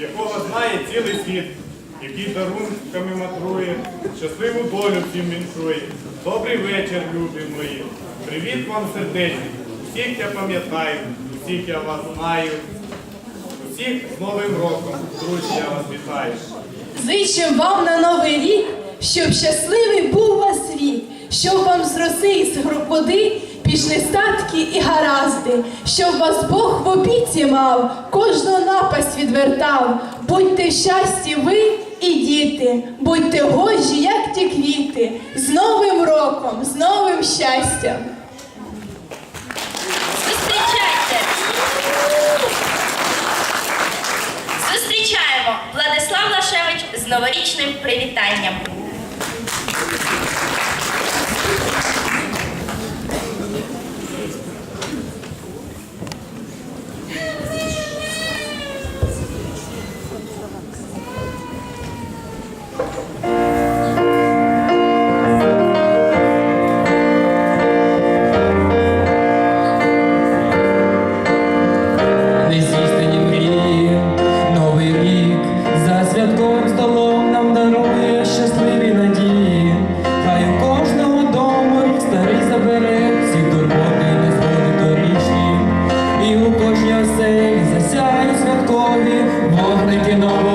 якого знає цілий світ, який дарунками матрує, щасливу долю всім віншує. Добрий вечір, любі мої. Привіт вам сердечний. Усіх я пам'ятаю, усіх я вас знаю. Усіх з Новим роком, друзі, я вас вітаю. Зичим вам на новий рік, щоб щасливий був вас рік, щоб вам з роси і з води пішли статки і гаразди, щоб вас Бог в обіці мав, кожного напасть відвертав. Будьте щасті ви і діти, будьте гожі, як ті квіти, з Новим роком, з новим щастям. Зустрічайте! Зустрічаємо Владислав Лашевич з новорічним привітанням. Вогники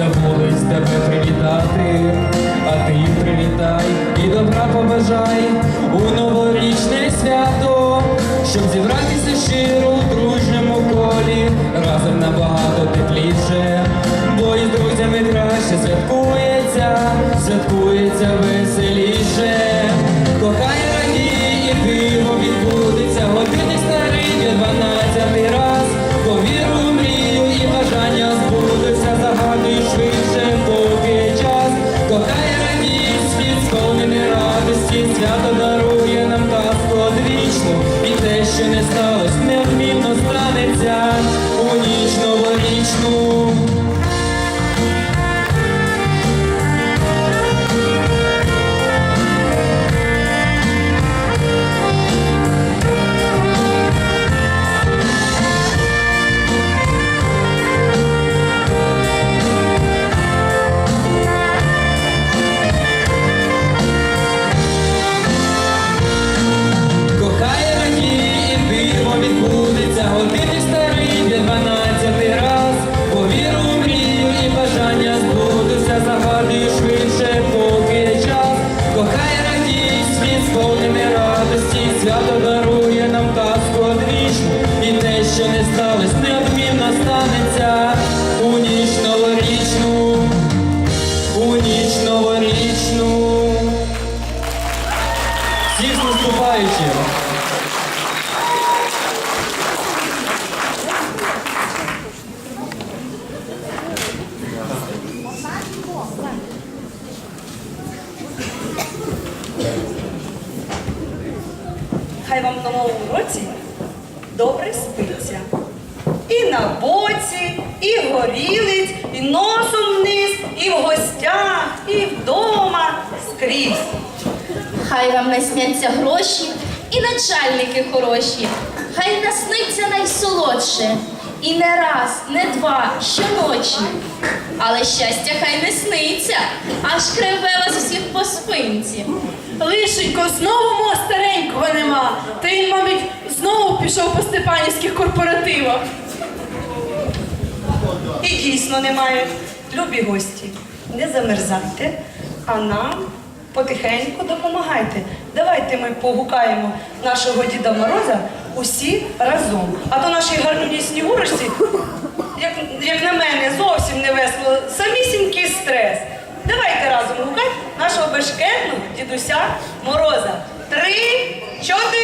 забулись тебе привітати, а ти їм привітай і добра побажай у новорічне свято, щоб зібратися щиро у дружньому колі, разом набагато тепліше, свято дарує нам казку одвічну. І те, що не сталося, неодмінно станеться у ніч новорічну, у ніч новорічну. Всіх наступаючим! Хай вам на новому році добре спиться. І на боці, і горілиць, і носом вниз, і в гостях, і вдома скрізь. Хай вам насняться гроші і начальники хороші, хай насниться найсолодше. І не раз, не два, щоночі. Але щастя хай не сниться, аж криве вас усіх по спинці. Лишенько, знову мого старенького пішов по степанівських корпоративах. І дійсно немає. Любі гості, не замерзайте, а нам потихеньку допомагайте. Давайте ми погукаємо нашого Діда Мороза усі разом. А то нашій гарній снігурочці, як, як на мене, зовсім не весело, самісінький стрес. Давайте разом гукати нашого бешкетного дідуся Мороза. Три, чотири.